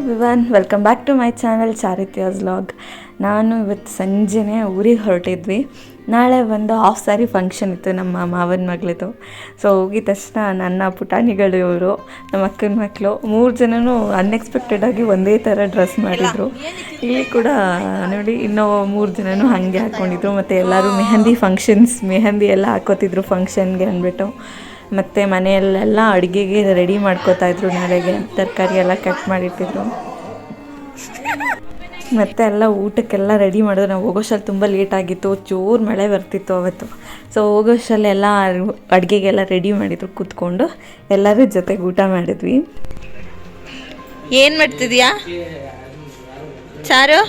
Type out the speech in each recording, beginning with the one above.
Everyone welcome back to my channel ಚಾರಿತ್ಯಾಸ್ vlog ನಾನು ಇವತ್ತು ಸಂಜೆನೇ ಊರಿಗೆ ಹೊರಟಿದ್ವಿ. ನಾಳೆ ಒಂದು ಹಾಫ್ ಸ್ಯಾರಿ ಫಂಕ್ಷನ್ ಇತ್ತು ನಮ್ಮ ಮಾವನ ಮಗಳದು. ಸೊ ಹೋಗಿದ ತಕ್ಷಣ ನನ್ನ ಪುಟಾಣಿಗಳು ಇವರು ನಮ್ಮ ಅಕ್ಕನ ಮಕ್ಕಳು ಮೂರು ಜನನೂ ಅನ್ಎಕ್ಸ್ಪೆಕ್ಟೆಡ್ ಆಗಿ ಒಂದೇ ಥರ ಡ್ರೆಸ್ ಮಾಡಿದರು. ಇಲ್ಲಿ ಕೂಡ ನೋಡಿ ಇನ್ನೂ ಮೂರು ಜನನೂ ಹಾಗೆ ಹಾಕ್ಕೊಂಡಿದ್ರು ಮತ್ತು ಎಲ್ಲರೂ ಮೆಹಂದಿ ಫಂಕ್ಷನ್ಸ್ ಮೆಹಂದಿ ಎಲ್ಲ ಹಾಕೋತಿದ್ರು ಫಂಕ್ಷನ್ಗೆ ಅಂದ್ಬಿಟ್ಟು. ಮತ್ತು ಮನೆಯಲ್ಲೆಲ್ಲ ಅಡುಗೆಗೆ ರೆಡಿ ಮಾಡ್ಕೋತಾ ಇದ್ರು ನಾಳೆಗೆ. ತರಕಾರಿ ಎಲ್ಲ ಕಟ್ ಮಾಡಿಟ್ಟಿದ್ರು. ಮತ್ತೆ ಎಲ್ಲ ಊಟಕ್ಕೆಲ್ಲ ರೆಡಿ ಮಾಡಿದ್ರು. ನಾವು ಹೋಗೋಷ್ಟಲ್ಲಿ ತುಂಬ ಲೇಟ್ ಆಗಿತ್ತು. ಜೋರು ಮಳೆ ಬರ್ತಿತ್ತು ಅವತ್ತು. ಸೊ ಹೋಗೋಷ್ಟಲ್ಲೆಲ್ಲ ಅಡುಗೆಗೆಲ್ಲ ರೆಡಿ ಮಾಡಿದ್ರು. ಕೂತ್ಕೊಂಡು ಎಲ್ಲರೂ ಜೊತೆಗೆ ಊಟ ಮಾಡಿದ್ವಿ. ಏನು ಮಾಡ್ತಿದ್ಯಾ? ಚಾರು?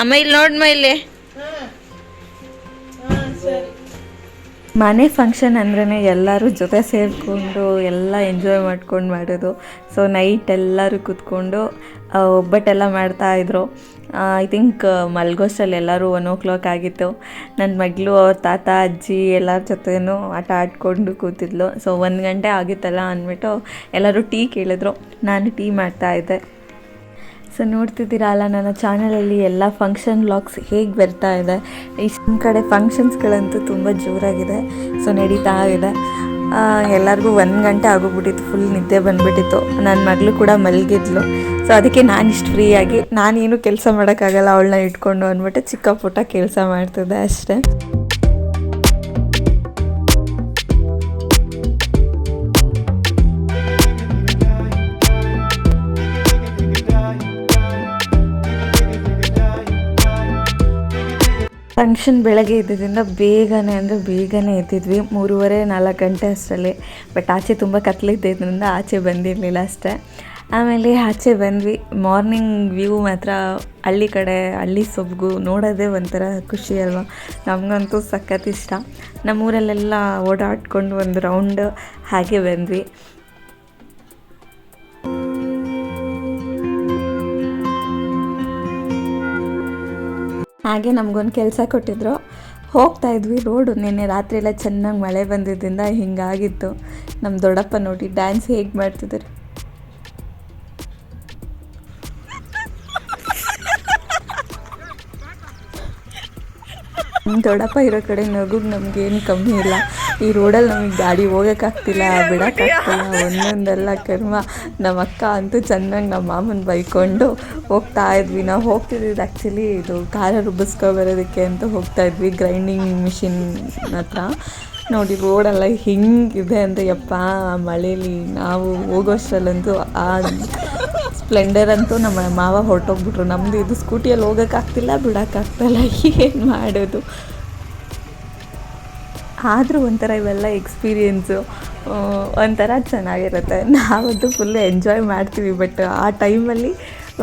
ಅಮ್ಮ, ಇಲ್ಲಿ ನೋಡಮ್ಮ ಇಲ್ಲಿ. ಮನೆ ಫಂಕ್ಷನ್ ಅಂದ್ರೇ ಎಲ್ಲರೂ ಜೊತೆ ಸೇರಿಕೊಂಡು ಎಲ್ಲ ಎಂಜಾಯ್ ಮಾಡ್ಕೊಂಡು ಮಾಡೋದು. ಸೊ ನೈಟ್ ಎಲ್ಲರೂ ಕೂತ್ಕೊಂಡು ಒಬ್ಬಟ್ಟೆಲ್ಲ ಮಾಡ್ತಾಯಿದ್ರು ಐ ಥಿಂಕ್ ಮಲ್ಗೋಸ್ಟಲ್ಲಿ ಎಲ್ಲರೂ ಒನ್ ಓ ಕ್ಲಾಕ್ ಆಗಿತ್ತು. ನನ್ನ ಮಗಳು, ಅವ್ರ ತಾತ, ಅಜ್ಜಿ ಎಲ್ಲರ ಜೊತೆನೂ ಆಟ ಆಡ್ಕೊಂಡು ಕೂತಿದ್ಲು. ಸೊ ಒಂದು ಗಂಟೆ ಆಗಿತ್ತಲ್ಲ ಅಂದ್ಬಿಟ್ಟು ಎಲ್ಲರೂ ಟೀ ಕೇಳಿದ್ರು. ನಾನು ಟೀ ಮಾಡ್ತಾಯಿದ್ದೆ ಸೊ ನೋಡ್ತಿದ್ದೀರಲ್ಲ, ನನ್ನ ಚಾನಲಲ್ಲಿ ಎಲ್ಲ ಫಂಕ್ಷನ್ ವ್ಲಾಗ್ಸ್ ಹೇಗೆ ಬರ್ತಾ ಇದೆ. ಇಷ್ಟು ಕಡೆ ಫಂಕ್ಷನ್ಸ್ಗಳಂತೂ ತುಂಬ ಜೋರಾಗಿದೆ. ಸೊ ನಡೀತಾ ಇದೆ. ಎಲ್ಲರಿಗೂ ಒಂದು ಗಂಟೆ ಆಗೋಗ್ಬಿಟ್ಟಿತ್ತು. ಫುಲ್ ನಿದ್ದೆ ಬಂದುಬಿಟ್ಟಿತ್ತು. ನನ್ನ ಮಗಳು ಕೂಡ ಮಲಗಿದ್ಲು. ಸೊ ಅದಕ್ಕೆ ನಾನು ಇಷ್ಟು ಫ್ರೀಯಾಗಿ ನಾನೇನು ಕೆಲಸ ಮಾಡೋಕ್ಕಾಗಲ್ಲ, ಅವಳನ್ನ ಇಟ್ಕೊಂಡು ಅಂದ್ಬಿಟ್ಟು ಚಿಕ್ಕ ಪುಟ್ಟ ಕೆಲಸ ಮಾಡ್ತಿದ್ದೆ ಅಷ್ಟೇ. ಫಂಕ್ಷನ್ ಬೆಳಗ್ಗೆ ಇದ್ದಿದ್ದರಿಂದ ಬೇಗನೆ ಅಂದರೆ ಬೇಗನೆ ಎದ್ದಿದ್ವಿ. ಮೂರುವರೆ, ನಾಲ್ಕು ಗಂಟೆ ಅಷ್ಟರಲ್ಲಿ. ಬಟ್ ಆಚೆ ತುಂಬ ಕತ್ಲಿದ್ದರಿಂದ ಆಚೆ ಬಂದಿರಲಿಲ್ಲ ಅಷ್ಟೇ. ಆಮೇಲೆ ಆಚೆ ಬಂದ್ವಿ. ಮಾರ್ನಿಂಗ್ ವ್ಯೂ ಮಾತ್ರ ಹಳ್ಳಿ ಕಡೆ, ಹಳ್ಳಿ ಸೊಬಗು ನೋಡೋದೇ ಒಂಥರ ಖುಷಿ ಅಲ್ವಾ? ನಮಗಂತೂ ಸಖತ್ ಇಷ್ಟ. ನಮ್ಮೂರಲ್ಲೆಲ್ಲ ಓಡಾಡ್ಕೊಂಡು ಒಂದು ರೌಂಡ್ ಹಾಗೆ ಬಂದ್ವಿ. ಹಾಗೆ ನಮಗೊಂದು ಕೆಲಸ ಕೊಟ್ಟಿದ್ರು. ಹೋಗ್ತಾ ಇದ್ವಿ ರೋಡು. ನಿನ್ನೆ ರಾತ್ರಿ ಎಲ್ಲ ಚೆನ್ನಾಗಿ ಮಳೆ ಬಂದಿದ್ದರಿಂದ ಹಿಂಗಾಗಿತ್ತು. ನಮ್ಮ ದೊಡ್ಡಪ್ಪ ನೋಡಿ ಡ್ಯಾನ್ಸ್ ಹೇಗೆ ಮಾಡ್ತಿದ್ದಾರೆ ದೊಡ್ಡಪ್ಪ ಇರೋ ಕಡೆ ನಗುಗೆ ನಮಗೇನು ಕಮ್ಮಿ ಇಲ್ಲ. ಈ ರೋಡಲ್ಲಿ ನಮಗೆ ಗಾಡಿ ಹೋಗೋಕ್ಕಾಗ್ತಿಲ್ಲ ಬಿಡೋಕ್ಕಾಗ್ತಿಲ್ಲ ಒಂದೊಂದೆಲ್ಲ ಕರ್ಮ. ನಮ್ಮ ಅಕ್ಕ ಅಂತೂ ಚೆನ್ನಾಗಿ ನಮ್ಮ ಮಾಮನ ಬೈಕೊಂಡು ಹೋಗ್ತಾ ಇದ್ವಿ. ನಾವು ಹೋಗ್ತಿದ್ದಿದ್ದು ಆ್ಯಕ್ಚುಲಿ ಇದು ಕಾರ ರುಬ್ಬಿಸ್ಕೊ ಬರೋದಕ್ಕೆ ಅಂತ ಹೋಗ್ತಾ ಇದ್ವಿ. ಗ್ರೈಂಡಿಂಗ್ ಮಿಷಿನ್ ಹತ್ರ. ನೋಡಿ ರೋಡೆಲ್ಲ ಹಿಂಗಿದೆ ಅಂದರೆ ಯಪ್ಪ, ಮಳೇಲಿ ನಾವು ಹೋಗೋಷ್ಟರಲ್ಲಂತೂ ಆ ಸ್ಪ್ಲೆಂಡರ್ ಅಂತೂ ನಮ್ಮ ಮಾವ ಹೊರಟೋಗ್ಬಿಟ್ರು. ನಮ್ಮದು ಇದು ಸ್ಕೂಟಿಯಲ್ಲಿ ಹೋಗೋಕ್ಕಾಗ್ತಿಲ್ಲ, ಬಿಡೋಕ್ಕಾಗ್ತಿಲ್ಲ, ಏನು ಮಾಡೋದು? ಆದರೂ ಒಂಥರ ಇವೆಲ್ಲ ಎಕ್ಸ್ಪೀರಿಯೆನ್ಸು ಒಂಥರ ಚೆನ್ನಾಗಿರುತ್ತೆ. ನಾವಂತೂ ಫುಲ್ ಎಂಜಾಯ್ ಮಾಡ್ತೀವಿ ಬಟ್ ಆ ಟೈಮಲ್ಲಿ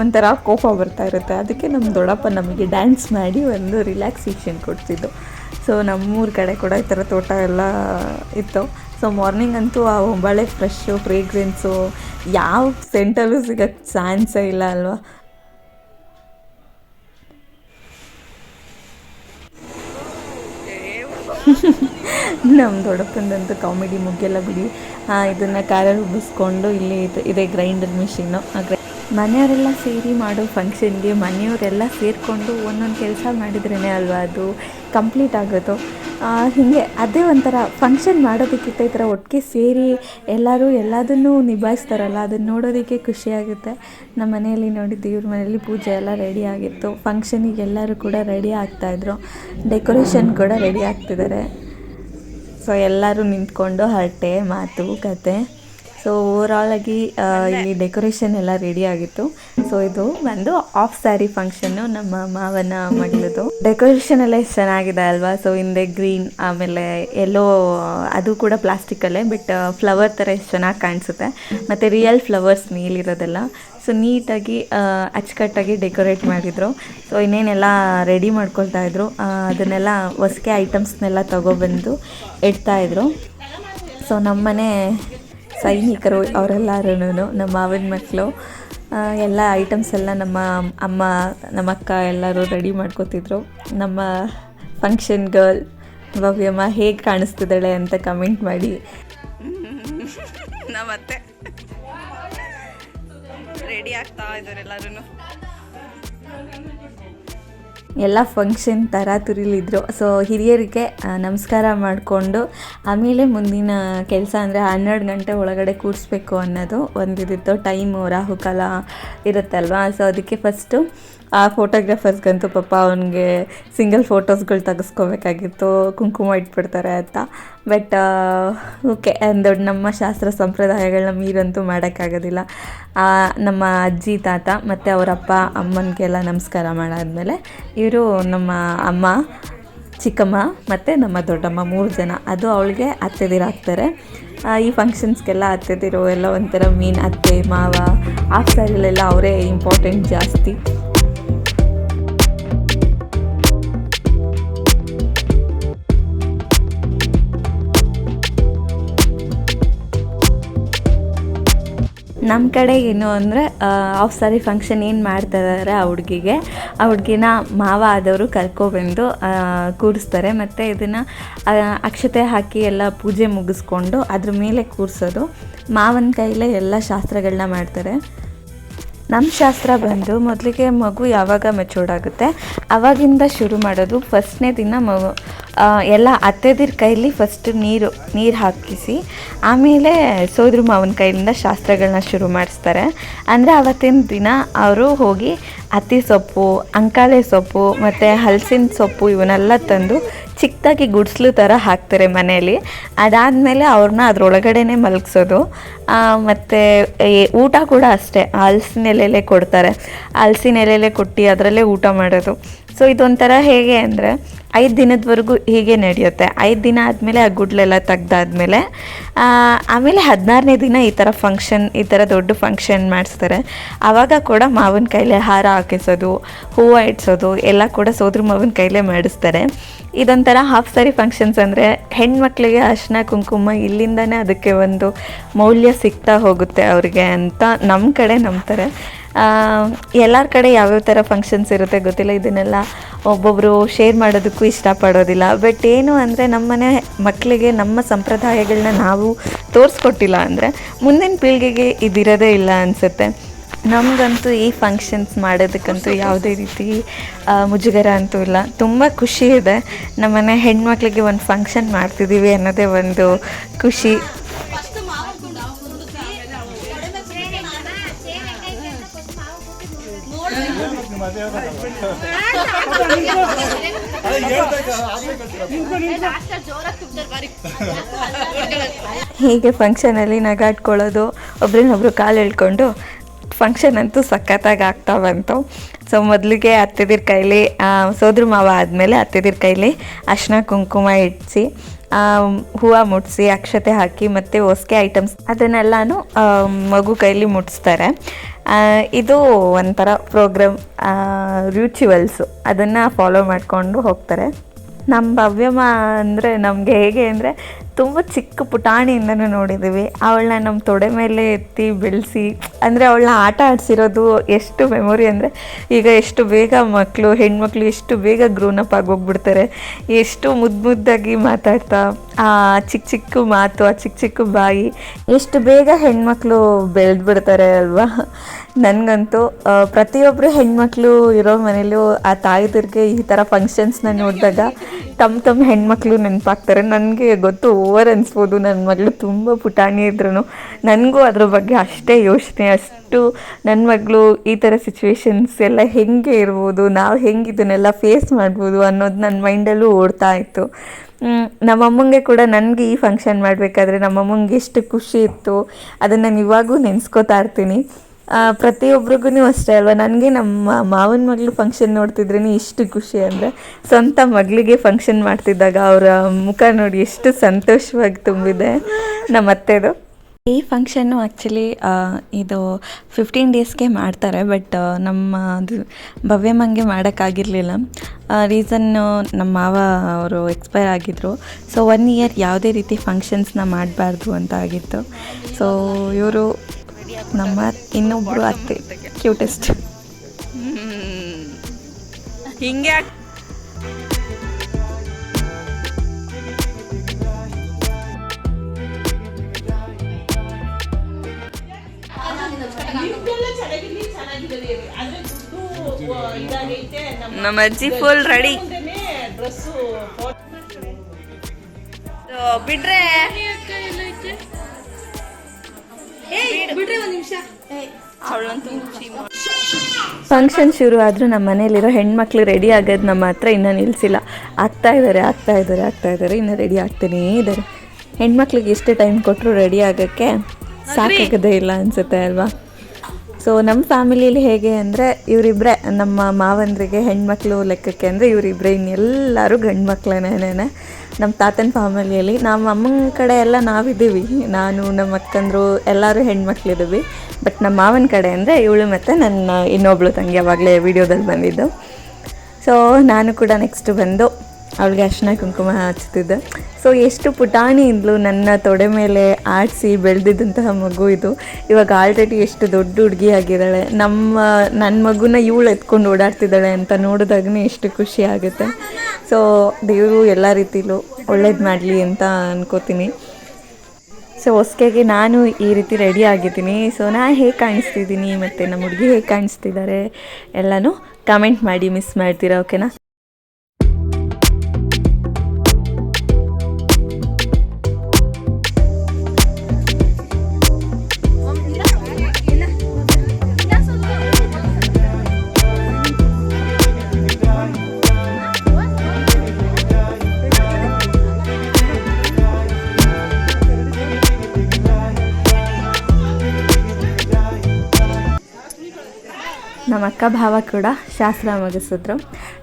ಒಂಥರ ಕೋಪ ಬರ್ತಾ ಇರುತ್ತೆ. ಅದಕ್ಕೆ ನಮ್ಮ ದೊಡ್ಡಪ್ಪ ನಮಗೆ ಡ್ಯಾನ್ಸ್ ಮಾಡಿ ಒಂದು ರಿಲ್ಯಾಕ್ಸೇಷನ್ ಕೊಡ್ತಿದ್ದು ಸೊ ನಮ್ಮೂರ ಕಡೆ ಕೂಡ ಈ ಥರ ತೋಟ ಎಲ್ಲ ಇತ್ತು. ಸೊ ಮಾರ್ನಿಂಗ್ ಅಂತೂ ಆ ಹೊಂಬಾಳೆ ಫ್ರೆಶ್ಶು ಫ್ರೇಗ್ರೆನ್ಸು ಯಾವ ಸೆಂಟಲ್ಲೂ ಸಿಗೋಕ್ಕೆ ಚಾನ್ಸೇ ಇಲ್ಲ ಅಲ್ವಾ? ನಮ್ಮ ದೊಡ್ಡಪ್ಪಂದಂತೂ ಕಾಮಿಡಿ ಮುಗ್ಗೆಲ್ಲ ಬಿಡಿ. ಇದನ್ನು ಕಾರಲ್ಲಿ ಉಬ್ಬಿಸ್ಕೊಂಡು ಇಲ್ಲಿ ಇದು- ಗ್ರೈಂಡರ್ ಮಿಷಿನ್ನು ಮನೆಯವರೆಲ್ಲ ಸೇರಿ ಮಾಡೋ ಫಂಕ್ಷನ್ಗೆ ಮನೆಯವರೆಲ್ಲ ಸೇರಿಕೊಂಡು ಒಂದೊಂದು ಕೆಲಸ ಮಾಡಿದ್ರೇ ಅಲ್ವಾ ಅದು ಕಂಪ್ಲೀಟ್ ಆಗೋದು ಹೀಗೆ ಅದೇ ಒಂಥರ ಫಂಕ್ಷನ್ ಮಾಡೋದಕ್ಕಿಂತ ಈ ಥರ ಒಟ್ಟಿಗೆ ಸೇರಿ ಎಲ್ಲರೂ ಎಲ್ಲದನ್ನೂ ನಿಭಾಯಿಸ್ತಾರಲ್ಲ, ಅದನ್ನು ನೋಡೋದಕ್ಕೆ ಖುಷಿಯಾಗುತ್ತೆ ನಮ್ಮ ಮನೆಯಲ್ಲಿ ನೋಡಿ ಇವ್ರ ಮನೆಯಲ್ಲಿ ಪೂಜೆ ಎಲ್ಲ ರೆಡಿ ಆಗಿತ್ತು. ಫಂಕ್ಷನಿಗೆ ಎಲ್ಲರೂ ಕೂಡ ರೆಡಿ ಆಗ್ತಾಯಿದ್ರು ಡೆಕೋರೇಷನ್ ಕೂಡ ರೆಡಿ ಆಗ್ತಿದ್ದಾರೆ ಸೊ ಎಲ್ಲರೂ ನಿಂತ್ಕೊಂಡು ಹರಟೆ, ಮಾತು, ಕತೆ. ಸೊ ಓವರಾಲಾಗಿ ಇಲ್ಲಿ ಡೆಕೋರೇಷನ್ ಎಲ್ಲ ರೆಡಿ ಆಗಿತ್ತು. ಸೊ ಇದು ಒಂದು ಆಫ್ ಸ್ಯಾರಿ ಫಂಕ್ಷನ್ ನಮ್ಮ ಮಾವನ ಮಗಳದು. ಡೆಕೋರೇಷನ್ ಎಲ್ಲ ಎಷ್ಟು ಚೆನ್ನಾಗಿದೆ ಅಲ್ವಾ? ಸೊ ಹಿಂದೆ ಗ್ರೀನ್ ಆಮೇಲೆ ಎಲ್ಲೋ ಅದು ಕೂಡ ಪ್ಲಾಸ್ಟಿಕ್ ಅಲ್ಲೇ ಬಟ್ ಫ್ಲವರ್ ತರ ಎಷ್ಟು ಚೆನ್ನಾಗಿ ಕಾಣಿಸುತ್ತೆ. ಮತ್ತೆ ರಿಯಲ್ ಫ್ಲವರ್ಸ್ ಮೇಲಿರೋದೆಲ್ಲ. ಸೊ ನೀಟಾಗಿ ಅಚ್ಚುಕಟ್ಟಾಗಿ ಡೆಕೋರೇಟ್ ಮಾಡಿದ್ರು. ಸೊ ಇನ್ನೇನೆಲ್ಲ ರೆಡಿ ಮಾಡ್ಕೊಳ್ತಾ ಇದ್ರು. ಅದನ್ನೆಲ್ಲ ಹೊಸಕೆ ಐಟಮ್ಸ್ನೆಲ್ಲ ತಗೊಬಂದು ಇಡ್ತಾಯಿದ್ರು ಸೊ ನಮ್ಮನೆ ಸೈನಿಕರು ಅವರೆಲ್ಲರೂ ನಮ್ಮ ಮಾವಿನ ಮಕ್ಕಳು ಎಲ್ಲ ಐಟಮ್ಸ್ ಎಲ್ಲ ನಮ್ಮ ಅಮ್ಮ, ನಮ್ಮ ಅಕ್ಕ ಎಲ್ಲರೂ ರೆಡಿ ಮಾಡ್ಕೋತಿದ್ರು. ನಮ್ಮ ಫಂಕ್ಷನ್ ಗರ್ಲ್ ಭವ್ಯಮ್ಮ ಹೇಗೆ ಕಾಣಿಸ್ತಿದ್ದಾಳೆ ಅಂತ ಕಮೆಂಟ್ ಮಾಡಿ. ರೆಡಿ ಆಗ್ತಾ ಇದ್ದಾರೆ ಎಲ್ಲರೂ ಎಲ್ಲ ಫಂಕ್ಷನ್ ಥರ ತುರಿಲಿದ್ರು. ಸೊ ಹಿರಿಯರಿಗೆ ನಮಸ್ಕಾರ ಮಾಡಿಕೊಂಡು, ಆಮೇಲೆ ಮುಂದಿನ ಕೆಲಸ ಅಂದರೆ ಹನ್ನೆರಡು ಗಂಟೆ ಒಳಗಡೆ ಕೂರಿಸ್ಬೇಕು ಅನ್ನೋದು ಒಂದಿದಿತ್ತು ಟೈಮು ರಾಹುಕಾಲ ಇರುತ್ತಲ್ವಾ? ಸೊ ಅದಕ್ಕೆ ಫಸ್ಟು ಆ ಫೋಟೋಗ್ರಾಫರ್ಸ್ಗಂತೂ ಪಾಪ ಅವನಿಗೆ ಸಿಂಗಲ್ ಫೋಟೋಸ್ಗಳು ತೆಗೆಸ್ಕೋಬೇಕಾಗಿತ್ತು. ಕುಂಕುಮ ಇಟ್ಬಿಡ್ತಾರೆ ಅಂತ. ಬಟ್ ಓಕೆ ದೊಡ್ಡ ನಮ್ಮ ಶಾಸ್ತ್ರ ಸಂಪ್ರದಾಯಗಳನ್ನ ಮೀರಂತೂ ಮಾಡೋಕ್ಕಾಗೋದಿಲ್ಲ. ನಮ್ಮ ಅಜ್ಜಿ, ತಾತ ಮತ್ತು ಅವರಪ್ಪ ಅಮ್ಮನಿಗೆಲ್ಲ ನಮಸ್ಕಾರ ಮಾಡಾದಮೇಲೆ ಇವರು ನಮ್ಮ ಅಮ್ಮ, ಚಿಕ್ಕಮ್ಮ ಮತ್ತು ನಮ್ಮ ದೊಡ್ಡಮ್ಮ ಮೂರು ಜನ. ಅದು ಅವಳಿಗೆ ಅತ್ತೆದಿರಾಗ್ತಾರೆ ಈ ಫಂಕ್ಷನ್ಸ್ಗೆಲ್ಲ ಅತ್ತೆದಿರು ಎಲ್ಲ ಒಂಥರ ಮೀನ್ ಅತ್ತೆ, ಮಾವ, ಆ ಸ್ಟೈಲಲ್ಲೆಲ್ಲ ಅವರೇ ಇಂಪಾರ್ಟೆಂಟ್ ಜಾಸ್ತಿ. ನಮ್ಮ ಕಡೆ ಏನು ಅಂದರೆ ಆಫ್ ಸಾರಿ ಫಂಕ್ಷನ್ ಏನು ಮಾಡ್ತಾ ಇದ್ದಾರೆ ಆ ಹುಡುಗಿಗೆ, ಆ ಹುಡುಗಿನ ಮಾವ ಆದವರು ಕರ್ಕೊಬಂದು ಕೂರಿಸ್ತಾರೆ. ಮತ್ತು ಇದನ್ನು ಅಕ್ಷತೆ ಹಾಕಿ ಎಲ್ಲ ಪೂಜೆ ಮುಗಿಸ್ಕೊಂಡು ಅದ್ರ ಮೇಲೆ ಕೂರಿಸೋದು. ಮಾವನ ಕೈಲೇ ಎಲ್ಲ ಶಾಸ್ತ್ರಗಳನ್ನ ಮಾಡ್ತಾರೆ. ನಮ್ಮ ಶಾಸ್ತ್ರ ಬಂದು ಮೊದಲಿಗೆ ಮಗು ಯಾವಾಗ ಮೆಚೂರ್ಡ್ ಆಗುತ್ತೆ? ಆವಾಗಿಂದ ಶುರು ಮಾಡೋದು ಫಸ್ಟ್ನೇ ದಿನ ಮಗು. ಎಲ್ಲ ಅತ್ತೆದಿರ ಕೈಲಿ ಫಸ್ಟ್ ನೀರು ನೀರು ಹಾಕಿಸಿ, ಆಮೇಲೆ ಸೋದ್ರ ಮಾವನ ಕೈಯಿಂದ ಶಾಸ್ತ್ರಗಳನ್ನ ಶುರು ಮಾಡಿಸ್ತಾರೆ. ಅಂದರೆ ಆವತ್ತಿನ ದಿನ ಅವರು ಹೋಗಿ ಅತ್ತಿ ಸೊಪ್ಪು, ಅಂಕಾಳೆ ಸೊಪ್ಪು, ಮತ್ತು ಹಲಸಿನ ಸೊಪ್ಪು ಇವನ್ನೆಲ್ಲ ತಂದು ಚಿಕ್ಕದಾಗಿ ಗುಡಿಸ್ಲು ಥರ ಹಾಕ್ತಾರೆ ಮನೆಯಲ್ಲಿ. ಅದಾದಮೇಲೆ ಅವ್ರನ್ನ ಅದರೊಳಗಡೆನೆ ಮಲಗಿಸೋದು. ಮತ್ತು ಊಟ ಕೂಡ ಅಷ್ಟೇ. ಹಲ್ಸಿನ ಎಲೆಲೆ ಕೊಡ್ತಾರೆ. ಹಲಸಿನ ಎಲೆಲೆ ಕೊಟ್ಟು ಅದರಲ್ಲೇ ಊಟ ಮಾಡೋದು. ಸೊ ಇದೊಂಥರ ಹೇಗೆ ಅಂದರೆ ಐದು ದಿನದವರೆಗೂ ಹೀಗೆ ನಡೆಯುತ್ತೆ. ಐದು ದಿನ ಆದಮೇಲೆ ಆ ಗುಡ್ಲೆಲ್ಲ ತೆಗ್ದಾದ್ಮೇಲೆ ಆಮೇಲೆ ಹದಿನಾರನೇ ದಿನ ಈ ಥರ ಫಂಕ್ಷನ್ ಈ ಥರ ದೊಡ್ಡ ಫಂಕ್ಷನ್ ಮಾಡಿಸ್ತಾರೆ. ಆವಾಗ ಕೂಡ ಮಾವಿನ ಕೈಲೇ ಹಾರ ಹಾಕಿಸೋದು, ಹೂವು ಇಡ್ಸೋದು, ಎಲ್ಲ ಕೂಡ ಸೋದ್ರ ಮಾವಿನ ಕೈಲೇ ಮಾಡಿಸ್ತಾರೆ. ಇದೊಂಥರ ಹಾಫ್ ಸಾರಿ ಫಂಕ್ಷನ್ಸ್ ಅಂದರೆ ಹೆಣ್ಮಕ್ಳಿಗೆ ಅರ್ಶಿನ, ಕುಂಕುಮ ಇಲ್ಲಿಂದನೇ ಅದಕ್ಕೆ ಒಂದು ಮೌಲ್ಯ ಸಿಗ್ತಾ ಹೋಗುತ್ತೆ ಅವ್ರಿಗೆ ಅಂತ ನಮ್ಮ ಕಡೆ ನಂಬ್ತಾರೆ. ಎಲ್ಲರ ಕಡೆ ಯಾವ್ಯಾವ ಥರ ಫಂಕ್ಷನ್ಸ್ ಇರುತ್ತೆ ಗೊತ್ತಿಲ್ಲ, ಇದನ್ನೆಲ್ಲ ಒಬ್ಬೊಬ್ಬರು ಶೇರ್ ಮಾಡೋದಕ್ಕೂ ಇಷ್ಟಪಡೋದಿಲ್ಲ. ಬಟ್ ಏನು ಅಂದರೆ ನಮ್ಮನೆ ಮಕ್ಕಳಿಗೆ ನಮ್ಮ ಸಂಪ್ರದಾಯಗಳನ್ನ ನಾವು ತೋರಿಸ್ಕೊಟ್ಟಿಲ್ಲ ಅಂದರೆ ಮುಂದಿನ ಪೀಳಿಗೆಗೆ ಇದಿರೋದೇ ಇಲ್ಲ ಅನಿಸುತ್ತೆ. ನಮಗಂತೂ ಈ ಫಂಕ್ಷನ್ಸ್ ಮಾಡೋದಕ್ಕಂತೂ ಯಾವುದೇ ರೀತಿ ಮುಜುಗರ ಅಂತೂ ಇಲ್ಲ. ತುಂಬ ಖುಷಿ ಇದೆ. ನಮ್ಮನೆ ಹೆಣ್ಮಕ್ಳಿಗೆ ಒಂದು ಫಂಕ್ಷನ್ ಮಾಡ್ತಿದ್ದೀವಿ ಅನ್ನೋದೇ ಒಂದು ಖುಷಿ. ಹೀಗೆ ಫಂಕ್ಷನಲ್ಲಿ ನಗಾಡ್ಕೊಳ್ಳೋದು, ಒಬ್ರನ್ನೊಬ್ರು ಕಾಲು ಎಳ್ಕೊಂಡು ಫಂಕ್ಷನ್ ಅಂತೂ ಸಖತ್ತಾಗಿ ಆಗ್ತಾ ಬಂತು ಸೊ ಮೊದಲಿಗೆ ಅತ್ತೆದಿರ ಕೈಲಿ ಸೋದ್ರ ಮಾವ ಆದಮೇಲೆ ಅತ್ತೆದಿರ ಕೈಲಿ ಅರ್ಶಿನ ಕುಂಕುಮ ಇಡಿಸಿ ಹೂವು ಮುಟ್ಸಿ, ಅಕ್ಷತೆ ಹಾಕಿ ಮತ್ತು ಹೊಸ್ಗೆ ಐಟಮ್ಸ್ ಅದನ್ನೆಲ್ಲಾನು ಮಗು ಕೈಲಿ ಮುಟ್ಸ್ತಾರೆ. ಇದು ಒಂಥರ ಪ್ರೋಗ್ರಾಮ್ ರಿಚುವಲ್ಸು ಅದನ್ನು ಫಾಲೋ ಮಾಡಿಕೊಂಡು ಹೋಗ್ತಾರೆ. ನಮ್ಮ ಭವ್ಯಮ್ಮ ಅಂದರೆ ನಮಗೆ ಹೇಗೆ ಅಂದರೆ ತುಂಬ ಚಿಕ್ಕ ಪುಟಾಣಿಯಿಂದನೂ ನೋಡಿದ್ದೀವಿ ಅವಳನ್ನ ನಮ್ಮ ತೊಡೆ ಮೇಲೆ ಎತ್ತಿ ಬೆಳೆಸಿ, ಅಂದರೆ ಅವಳನ್ನ ಆಟ ಆಡಿಸಿರೋದು ಎಷ್ಟು ಮೆಮೊರಿ ಅಂದರೆ ಈಗ ಎಷ್ಟು ಬೇಗ ಮಕ್ಕಳು ಹೆಣ್ಮಕ್ಳು ಎಷ್ಟು ಬೇಗ ಗ್ರೋನಪ್ ಆಗಿ ಹೋಗ್ಬಿಡ್ತಾರೆ. ಎಷ್ಟು ಮುದ್ದು ಮುದ್ದಾಗಿ ಮಾತಾಡ್ತಾ, ಆ ಚಿಕ್ಕ ಚಿಕ್ಕ ಮಾತು, ಆ ಚಿಕ್ಕ ಚಿಕ್ಕ ಬಾಯಿ, ಎಷ್ಟು ಬೇಗ ಹೆಣ್ಮಕ್ಳು ಬೆಳೆದ್ಬಿಡ್ತಾರೆ ಅಲ್ವಾ? ನನಗಂತೂ ಪ್ರತಿಯೊಬ್ಬರು ಹೆಣ್ಮಕ್ಳು ಇರೋ ಮನೇಲೂ ಆ ತಾಯಿದಿರಿಗೆ ಈ ಥರ ಫಂಕ್ಷನ್ಸ್ನ ನೋಡಿದಾಗ ತಮ್ಮ ತಮ್ಮ ಹೆಣ್ಮಕ್ಳು ನೆನಪಾಗ್ತಾರೆ. ನನಗೆ ಗೊತ್ತು ಓವರ್ ಅನಿಸ್ಬೋದು. ನನ್ನ ಮಗಳು ತುಂಬ ಪುಟಾಣಿ ಇದ್ರೂ ನನಗೂ ಅದ್ರ ಬಗ್ಗೆ ಅಷ್ಟೇ ಯೋಚನೆ, ಅಷ್ಟು ನನ್ನ ಮಗಳು ಈ ಥರ ಸಿಚುವೇಶನ್ಸ್ ಎಲ್ಲ ಹೆಂಗೆ ಇರ್ಬೋದು, ನಾವು ಹೆಂಗೆ ಇದನ್ನೆಲ್ಲ ಫೇಸ್ ಮಾಡ್ಬೋದು ಅನ್ನೋದು ನನ್ನ ಮೈಂಡಲ್ಲೂ ಓಡ್ತಾ ಇತ್ತು. ನಮ್ಮಮ್ಮಂಗೆ ಕೂಡ ನನಗೆ ಈ ಫಂಕ್ಷನ್ ಮಾಡಬೇಕಾದ್ರೆ ನಮ್ಮಮ್ಮಂಗೆ ಎಷ್ಟು ಖುಷಿ ಇತ್ತು. ಅದನ್ನು ನಾನು ಇವಾಗೂ ನೆನೆಸ್ಕೋತಾ ಇರ್ತೀನಿ. ಪ್ರತಿಯೊಬ್ರಿಗೂ ಅಷ್ಟೇ ಅಲ್ವಾ? ನನಗೆ ನಮ್ಮ ಮಾವನ ಮಗಳು ಫಂಕ್ಷನ್ ನೋಡ್ತಿದ್ರೇ ಇಷ್ಟು ಖುಷಿ ಅಂದರೆ, ಸ್ವಂತ ಮಗಳಿಗೆ ಫಂಕ್ಷನ್ ಮಾಡ್ತಿದ್ದಾಗ ಅವರ ಮುಖ ನೋಡಿ ಎಷ್ಟು ಸಂತೋಷವಾಗಿ ತುಂಬಿದೆ ನಮ್ಮ ಅತ್ತೆದು. ಈ ಫಂಕ್ಷನ್ನು ಆ್ಯಕ್ಚುಲಿ ಇದು ಫಿಫ್ಟೀನ್ ಡೇಸ್ಗೆ ಮಾಡ್ತಾರೆ ಬಟ್ ನಮ್ಮ ಅದು ಭವ್ಯಮ್ಮಂಗೆ ಮಾಡೋಕ್ಕಾಗಿರಲಿಲ್ಲ ರೀಸನ್ನು ನಮ್ಮ ಮಾವ ಅವರು ಎಕ್ಸ್ಪೈರ್ ಆಗಿದ್ದರು ಸೊ ಒನ್ ಇಯರ್ ಯಾವುದೇ ರೀತಿ ಫಂಕ್ಷನ್ಸ್ನ ಮಾಡಬಾರ್ದು ಅಂತ ಆಗಿತ್ತು. ಸೊ ಇವರು ನಮ್ಮ ಇನ್ನೊಬ್ರು ಅತ್ತೆ. ಕ್ಯೂಟೆಸ್ಟ್ ಹಿಂಗೆ ನಮ್ಮ ನಮ್ಮ ಅಜ್ಜಿ ಫುಲ್ ರೆಡಿ ಮುಂದೆನೆ ಡ್ರೆಸ್ಸು ಬಿಡ್ರೆ ಅವಳಂತೂ ಫಂಕ್ಷನ್ ಶುರು ಆದರೂ ನಮ್ಮ ಮನೇಲಿರೋ ಹೆಣ್ಮಕ್ಳು ರೆಡಿ ಆಗೋದು ನಮ್ಮ ಹತ್ರ ಇನ್ನೂ ನಿಲ್ಲಿಸಿಲ್ಲ ಆಗ್ತಾ ಇದ್ದಾರೆ ಆಗ್ತಾ ಇದ್ದಾರೆ ಆಗ್ತಾ ಇದ್ದಾರೆ ಇನ್ನೂ ರೆಡಿ ಆಗ್ತಾನೇ ಇದ್ದಾರೆ ಹೆಣ್ಮಕ್ಳಿಗೆ ಎಷ್ಟು ಟೈಮ್ ಕೊಟ್ಟರು ರೆಡಿ ಆಗೋಕ್ಕೆ ಸಾಕಾಗೋದೇ ಇಲ್ಲ ಅನಿಸುತ್ತೆ ಅಲ್ವಾ? ಸೊ ನಮ್ಮ ಫ್ಯಾಮಿಲಿಯಲ್ಲಿ ಹೇಗೆ ಅಂದರೆ ಇವರಿಬ್ಬರೇ ನಮ್ಮ ಮಾವಂದ್ರಿಗೆ ಹೆಣ್ಮಕ್ಳು ಲೆಕ್ಕಕ್ಕೆ ಅಂದರೆ ಇವರಿಬ್ಬರೇ ಇನ್ನೆಲ್ಲರೂ ಗಂಡು ಮಕ್ಕಳೇನೇನೆ ನಮ್ಮ ತಾತನ ಫ್ಯಾಮಿಲಿಯಲ್ಲಿ. ನಮ್ಮ ಅಮ್ಮನ ಕಡೆ ಎಲ್ಲ ನಾವಿದ್ದೀವಿ. ನಾನು ನಮ್ಮ ಅಕ್ಕಂದರು ಎಲ್ಲರೂ ಹೆಣ್ಮಕ್ಳಿದ್ದೀವಿ. ಬಟ್ ನಮ್ಮ ಮಾವನ ಕಡೆ ಅಂದರೆ ಇವಳು ಮತ್ತು ನನ್ನ ಇನ್ನೊಬ್ಳು ತಂಗಿ ಯಾವಾಗಲೇ ವಿಡಿಯೋದಲ್ಲಿ ಬಂದಿದ್ದು. ಸೊ ನಾನು ಕೂಡ ನೆಕ್ಸ್ಟ್ ಬಂದು ಅವಳಿಗೆ ಅರ್ಶಿನ ಕುಂಕುಮ ಹಚ್ತಿದ್ದೆ. ಸೊ ಎಷ್ಟು ಪುಟಾಣಿ ಇದ್ಲು ನನ್ನ ತೊಡೆ ಮೇಲೆ ಆಡಿಸಿ ಬೆಳೆದಿದ್ದಂತಹ ಮಗು ಇದು. ಇವಾಗ ಆಲ್ರೆಡಿ ಎಷ್ಟು ದೊಡ್ಡ ಹುಡುಗಿ ಆಗಿದ್ದಾಳೆ. ನಮ್ಮ ನನ್ನ ಮಗುನ ಇವಳು ಎತ್ಕೊಂಡು ಓಡಾಡ್ತಿದ್ದಾಳೆ ಅಂತ ನೋಡಿದಾಗನೇ ಎಷ್ಟು ಖುಷಿ ಆಗುತ್ತೆ. ಸೊ ದೇವರು ಎಲ್ಲ ರೀತಿಲೂ ಒಳ್ಳೇದು ಮಾಡಲಿ ಅಂತ ಅನ್ಕೋತೀನಿ. ಸೊ ಹೊಸ್ಕೆಗೆ ನಾನು ಈ ರೀತಿ ರೆಡಿ ಆಗಿದ್ದೀನಿ. ಸೊ ನಾನು ಹೇಗೆ ಕಾಣಿಸ್ತಿದ್ದೀನಿ ಮತ್ತು ನಮ್ಮ ಹುಡುಗಿ ಹೇಗೆ ಕಾಣಿಸ್ತಿದ್ದಾರೆ ಎಲ್ಲನೂ ಕಮೆಂಟ್ ಮಾಡಿ ಮಿಸ್ ಮಾಡ್ತೀರಾ ಓಕೆನಾ ಅಕ್ಕ ಭಾವ ಕೂಡ ಶಾಸ್ತ್ರ ಮುಗಿಸಿದ್ರು.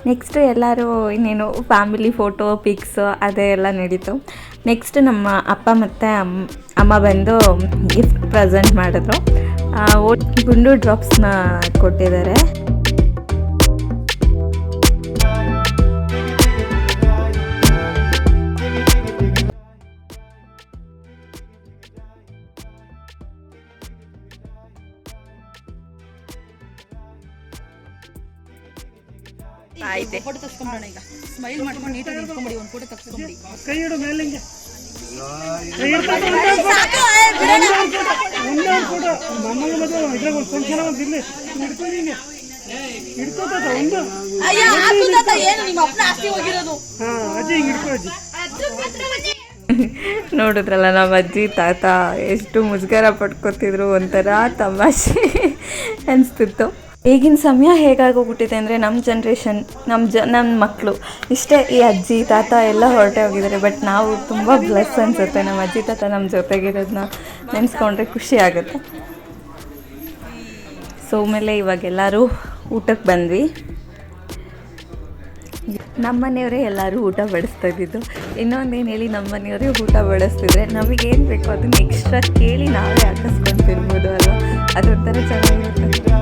ನೆಕ್ಸ್ಟ್ ಎಲ್ಲರೂ ಇನ್ನೇನು ಫ್ಯಾಮಿಲಿ ಫೋಟೋ ಪಿಕ್ಸು ಅದೇ ಎಲ್ಲ ನಡೀತು ನೆಕ್ಸ್ಟ್ ನಮ್ಮ ಅಪ್ಪ ಮತ್ತು ಅಮ್ಮ ಅಮ್ಮ ಬಂದು ಗಿಫ್ಟ್ ಪ್ರೆಸೆಂಟ್ ಮಾಡಿದ್ರು. ಗುಂಡು ಡ್ರಾಪ್ಸ್ನ ಕೊಟ್ಟಿದ್ದಾರೆ. ಆಯ್ತೆ ಈಗ. ಸ್ಮೈಲ್ ಮಾಡ್ಕೊಂಡು ನೀಟಾಗಿ ನಿಂತ್ಕೊಂಬಿಡಿ ಒಂದು ಫೋಟೋ ತಗ್ಸ್ಕೊಂಬಿಡಿ. ಅಯ್ಯ ಆತು ತಾತ, ಏನು ನಿಮ್ಮ ಅಪ್ಪನ ಆಸ್ತಿ ಹೋಗಿರೋದು? ನೋಡಿದ್ರಲ್ಲ ನಮ್ಮ ಅಜ್ಜಿ ತಾತ ಎಷ್ಟು ಮುಜುಗರ ಪಡ್ಕೋತಿದ್ರು ಒಂಥರ ತಮಾಷೆ ಅನಿಸ್ತಿತ್ತು. ಈಗಿನ ಸಮಯ ಹೇಗಾಗೋಗ್ಬಿಟ್ಟಿದೆ ಅಂದರೆ ನಮ್ಮ ಜನ್ರೇಷನ್ ನಮ್ಮ ಜ ನಮ್ಮ ಮಕ್ಕಳು ಇಷ್ಟೇ ಈ ಅಜ್ಜಿ, ತಾತ ಎಲ್ಲ ಹೊರಟೆ ಹೋಗಿದ್ದಾರೆ ಬಟ್ ನಾವು ತುಂಬ ಬ್ಲೆಸ್ ಅನ್ಸುತ್ತೆ. ನಮ್ಮ ಅಜ್ಜಿ, ತಾತ ನಮ್ಮ ಜೊತೆಗಿರೋದನ್ನ ನೆನೆಸ್ಕೊಂಡ್ರೆ ಖುಷಿ ಆಗುತ್ತೆ. ಸೊ ಆಮೇಲೆ ಇವಾಗ ಎಲ್ಲರೂ ಊಟಕ್ಕೆ ಬಂದ್ವಿ. ನಮ್ಮ ಮನೆಯವರೇ ಎಲ್ಲರೂ ಊಟ ಬಡಿಸ್ತಾ ಇದ್ದಿದ್ದು. ಏನು ಹೇಳಿ ನಮ್ಮ ಮನೆಯವರೇ ಊಟ ಬಡಿಸ್ತಿದ್ರೆ ನಮಗೇನು ಬೇಕೋ ಅದನ್ನ ಎಕ್ಸ್ಟ್ರಾ ಕೇಳಿ ನಾವೇ ಹಾಕಿಸ್ಕೊಂಡು ತಿನ್ಬೋದು ಅಲ್ವಾ? ಅದೊಂಥರ ಚೆನ್ನಾಗಿರುತ್ತೆ.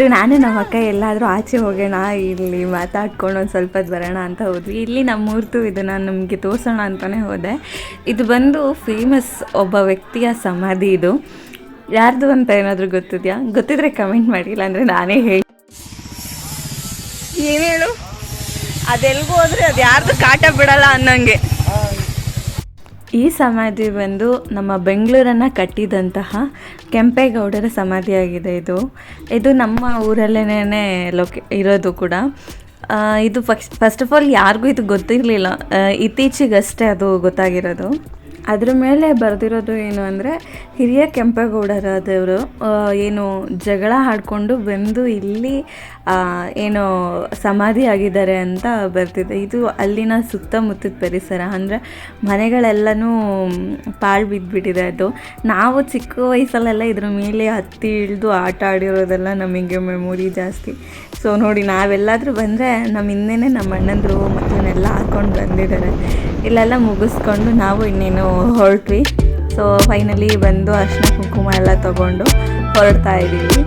ನೆಕ್ಸ್ಟ್ ನಾನೇ ನಮ್ಮ ಅಕ್ಕ ಎಲ್ಲಾದರೂ ಆಚೆ ಹೋಗೋಣ, ಇಲ್ಲಿ ಮಾತಾಡ್ಕೊಂಡು ಒಂದು ಸ್ವಲ್ಪ ಬರೋಣ ಅಂತ ಹೋದ್ವಿ. ಇಲ್ಲಿ ನಮ್ಮೂರ್ದು ಇದು ನಾನು ನಿಮಗೆ ತೋರಿಸೋಣ ಅಂತಲೇ ಹೋದೆ. ಇದು ಬಂದು ಫೇಮಸ್ ಒಬ್ಬ ವ್ಯಕ್ತಿಯ ಸಮಾಧಿ ಇದು. ಯಾರ್ದು ಅಂತ ಏನಾದರೂ ಗೊತ್ತಿದೆಯಾ? ಗೊತ್ತಿದ್ರೆ ಕಮೆಂಟ್ ಮಾಡಿ, ಇಲ್ಲಾಂದರೆ ನಾನೇ ಹೇಳಿ. ಏನು ಹೇಳು? ಅದೆಲ್ಗೂ ಹೋದರೆ ಅದು ಯಾರ್ದು ಕಾಟ ಬಿಡಲ್ಲ ಅನ್ನಂಗೆ. ಈ ಸಮಾಧಿ ಬಂದು ನಮ್ಮ ಬೆಂಗಳೂರನ್ನು ಕಟ್ಟಿದಂತಹ ಕೆಂಪೇಗೌಡರ ಸಮಾಧಿಯಾಗಿದೆ ಇದು. ಇದು ನಮ್ಮ ಊರಲ್ಲೇನೇ ಲೊಕೆ, ಇರೋದು ಕೂಡ. ಇದು ಫಸ್ಟ್ ಫಸ್ಟ್ ಆಫ್ ಆಲ್ ಯಾರಿಗೂ ಇದು ಗೊತ್ತಿರಲಿಲ್ಲ. ಇತ್ತೀಚೆಗಷ್ಟೇ ಅದು ಗೊತ್ತಾಗಿರೋದು. ಅದ್ರ ಮೇಲೆ ಬರೆದಿರೋದು ಏನು ಅಂದರೆ ಹಿರಿಯ ಕೆಂಪೇಗೌಡರಾದವರು ಏನು ಜಗಳ ಆಡ್ಕೊಂಡು ಬಂದು ಇಲ್ಲಿ ಏನು ಸಮಾಧಿ ಆಗಿದ್ದಾರೆ ಅಂತ ಬರ್ತಿದೆ. ಇದು ಅಲ್ಲಿನ ಸುತ್ತಮುತ್ತದ ಪರಿಸರ. ಅಂದರೆ ಮನೆಗಳೆಲ್ಲನೂ ಪಾಳು ಬಿದ್ದುಬಿಟ್ಟಿದೆ ಅದು. ನಾವು ಚಿಕ್ಕ ವಯಸ್ಸಲ್ಲೆಲ್ಲ ಇದ್ರ ಮೇಲೆ ಹತ್ತಿ ಇಳಿದು ಆಟ ಆಡಿರೋದೆಲ್ಲ ನಮಗೆ ಮೆಮೊರಿ ಜಾಸ್ತಿ. ಸೊ ನೋಡಿ, ನಾವೆಲ್ಲಾದರೂ ಬಂದರೆ ನಮ್ಮ ಹಿಂದೆನೇ ನಮ್ಮ ಅಣ್ಣಂದರು ಮಕ್ಕಳನ್ನೆಲ್ಲ ಹಾಕ್ಕೊಂಡು ಬಂದಿದ್ದಾರೆ. ಇಲ್ಲೆಲ್ಲ ಮುಗಿಸ್ಕೊಂಡು ನಾವು ಇನ್ನೇನು ಹೊರಟ್ವಿ. ಸೊ ಫೈನಲಿ ಬಂದು ಅರ್ಶಿನ ಕುಂಕುಮ ಎಲ್ಲ ತೊಗೊಂಡು ಹೊರಡ್ತಾ ಇದ್ದೀವಿ.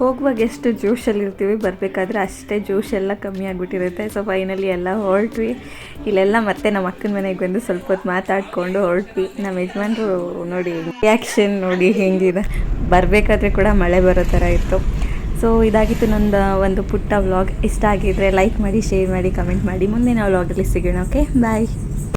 ಹೋಗುವಾಗ ಎಷ್ಟು ಜೋಶಲ್ಲಿ ಇರ್ತೀವಿ ಬರಬೇಕಾದ್ರೆ ಅಷ್ಟೇ ಜೋಶ್ ಎಲ್ಲ ಕಮ್ಮಿ ಆಗಿಬಿಟ್ಟಿರುತ್ತೆ. ಸೊ ಫೈನಲಿ ಎಲ್ಲ ಹೊರಟ್ವಿ. ಇಲ್ಲೆಲ್ಲ ಮತ್ತೆ ನಮ್ಮ ಅಕ್ಕನ ಮನೆಗೆ ಬಂದು ಸ್ವಲ್ಪ ಹೊತ್ತು ಮಾತಾಡಿಕೊಂಡು ಹೊರಟ್ವಿ. ನಮ್ಮ ಯಜಮಾನ್ರು ನೋಡಿ ರಿಯಾಕ್ಷನ್ ನೋಡಿ ಹೆಂಗಿದೆ. ಬರಬೇಕಾದ್ರೆ ಕೂಡ ಮಳೆ ಬರೋ ಥರ ಇತ್ತು. ಸೊ ಇದಾಗಿತ್ತು ನಂದು ಒಂದು ಪುಟ್ಟ ವ್ಲಾಗ್ ಇಷ್ಟ ಆಗಿದ್ರೆ ಲೈಕ್ ಮಾಡಿ ಶೇರ್ ಮಾಡಿ ಕಮೆಂಟ್ ಮಾಡಿ. ಮುಂದಿನ ವ್ಲಾಗಲ್ಲಿ ಸಿಗೋಣ ಓಕೆ ಬಾಯ್